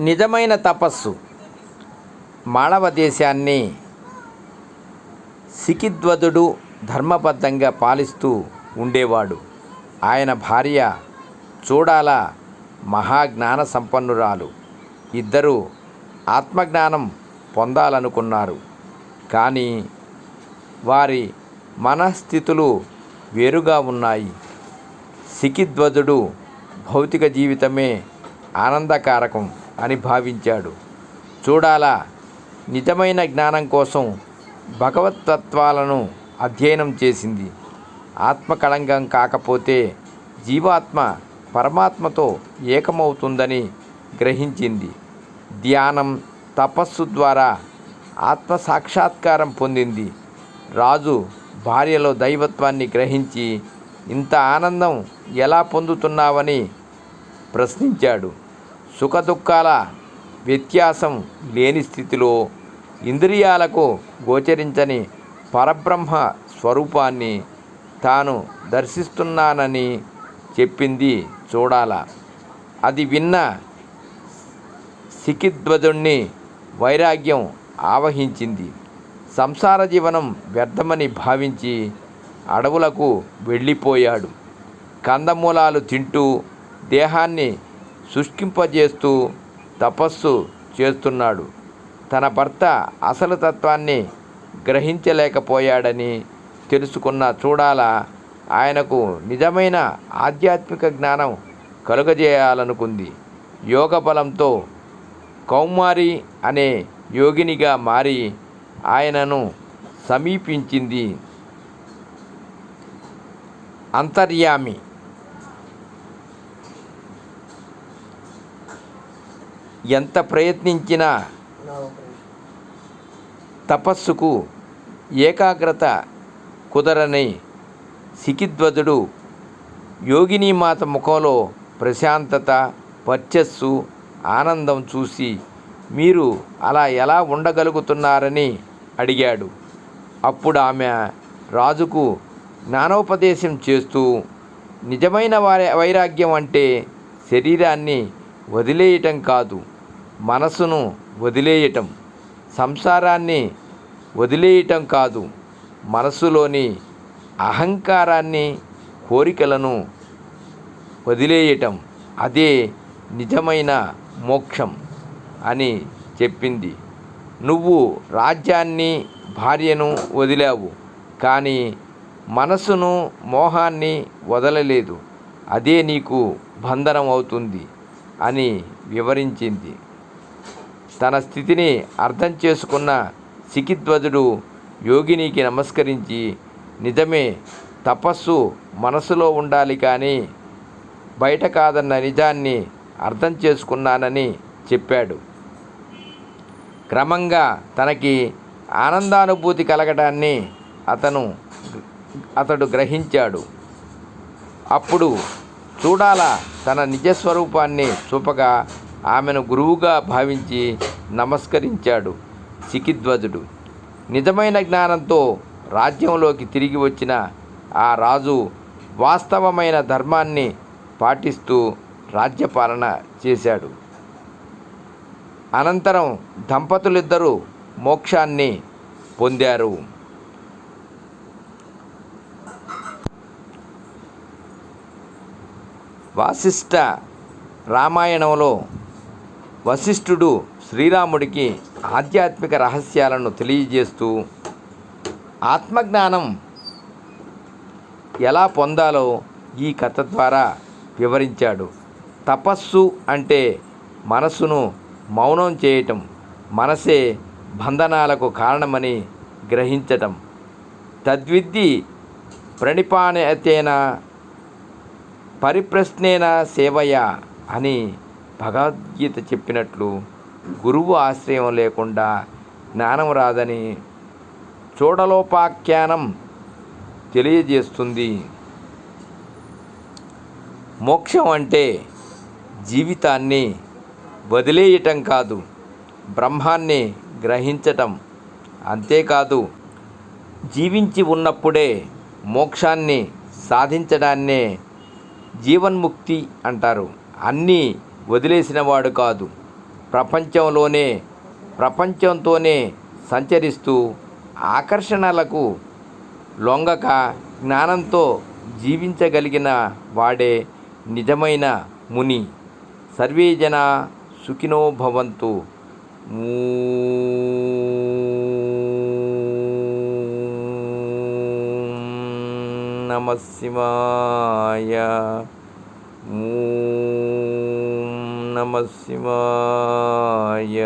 నిజమైన తపస్సు. మానవ దేశాన్ని సికిద్వదుడు ధర్మబద్ధంగా పాలిస్తూ ఉండేవాడు. ఆయన భార్య చూడాల మహాజ్ఞాన సంపన్నురాలు. ఇద్దరు ఆత్మజ్ఞానం పొందాలనుకున్నారు. కానీ వారి మనస్థితులు వేరుగా ఉన్నాయి. సికిద్వదుడు భౌతిక జీవితమే ఆనందకారకం. అని భావించాడు. చూడాలా నిజమైన జ్ఞానం కోసం భగవతత్వాలను అధ్యయనం చేసింది. ఆత్మకళంగం కాకపోతే జీవాత్మ పరమాత్మతో ఏకమవుతుందని గ్రహించింది. ధ్యానం తపస్సు ద్వారా ఆత్మ సాక్షాత్కారం పొందింది. రాజు భార్యలో దైవత్వాన్ని గ్రహించి ఇంత ఆనందం ఎలా పొందుతున్నావని ప్రశ్నించాడు. సుఖదుఖాల వ్యత్యాసం లేని స్థితిలో ఇంద్రియాలకు గోచరించని పరబ్రహ్మ స్వరూపాన్ని తాను దర్శిస్తున్నానని చెప్పింది చూడాల. అది విన్న సికిధ్వజుణ్ణి వైరాగ్యం ఆవహించింది. సంసార జీవనం వ్యర్థమని భావించి అడవులకు వెళ్ళిపోయాడు. కందమూలాలు తింటూ దేహాన్ని శుష్కింపజేస్తూ తపస్సు చేస్తున్నాడు. తన భర్త అసలు తత్వాన్ని గ్రహించలేకపోయాడని తెలుసుకున్న చూడాల ఆయనకు నిజమైన ఆధ్యాత్మిక జ్ఞానం కలుగజేయాలనుకుంది. యోగ బలంతో కౌమారి అనే యోగినిగా మారి ఆయనను సమీపించింది. అంతర్యామి ఎంత ప్రయత్నించినా తపస్సుకు ఏకాగ్రత కుదరని సికిద్వదుడు యోగినీమాత ముఖంలో ప్రశాంతత వర్చస్సు ఆనందం చూసి మీరు అలా ఎలా ఉండగలుగుతున్నారని అడిగాడు. అప్పుడు ఆమె రాజుకు జ్ఞానోపదేశం చేస్తూ నిజమైన వారి వైరాగ్యం అంటే శరీరాన్ని వదిలేయటం కాదు. మనసును వదిలేయటం. సంసారాన్ని వదిలేయటం కాదు. మనసులోని అహంకారాన్ని కోరికలను వదిలేయటం. అదే నిజమైన మోక్షం అని చెప్పింది. నువ్వు రాజ్యాన్ని భార్యను వదిలావు. కానీ మనసును మోహాన్ని వదలలేదు. అదే నీకు బంధనం అవుతుంది అని వివరించింది. తన స్థితిని అర్థం చేసుకున్న సికిధ్వజుడు యోగినికి నమస్కరించి నిజమే తపస్సు మనసులో ఉండాలి కానీ బయట కాదన్న నిజాన్ని అర్థం చేసుకున్నానని చెప్పాడు. క్రమంగా తనకి ఆనందానుభూతి కలగటాన్ని అతను అతడు గ్రహించాడు. అప్పుడు చూడాల తన నిజస్వరూపాన్ని చూపగా ఆమెను గురువుగా భావించి నమస్కరించాడు సికిధ్వజుడు. నిజమైన జ్ఞానంతో రాజ్యంలోకి తిరిగి వచ్చిన ఆ రాజు వాస్తవమైన ధర్మాన్ని పాటిస్తూ రాజ్యపాలన చేశాడు. అనంతరం దంపతులిద్దరూ మోక్షాన్ని పొందారు. వాసిష్ట రామాయణంలో వశిష్ఠుడు శ్రీరాముడికి ఆధ్యాత్మిక రహస్యాలను తెలియజేస్తూ ఆత్మజ్ఞానం ఎలా పొందాలో ఈ కథ ద్వారా వివరించాడు. తపస్సు అంటే మనసును మౌనం చేయటం మనసే బంధనాలకు కారణమని గ్రహించటం. తద్విద్ది ప్రణిపాణతేన పరిప్రశ్నేన సేవయ అని భగవద్గీత చెప్పినట్లు గురువు ఆశ్రయం లేకుండా జ్ఞానం రాదని చూడలోపాఖ్యానం తెలియజేస్తుంది. మోక్షం అంటే జీవితాన్ని వదిలేయటం కాదు బ్రహ్మాన్ని గ్రహించటం అంతేకాదు జీవించి ఉన్నప్పుడే మోక్షాన్ని సాధించడాన్నే జీవన్ముక్తి అంటారు. అన్నీ వదిలేసినవాడు కాదు. ప్రపంచంలోనే ప్రపంచంతోనే సంచరిస్తూ ఆకర్షణలకు లొంగక జ్ఞానంతో జీవించగలిగిన వాడే నిజమైన ముని. సర్వేజన సుఖినో భవంతు. నమ శివాయ. నమ శివాయ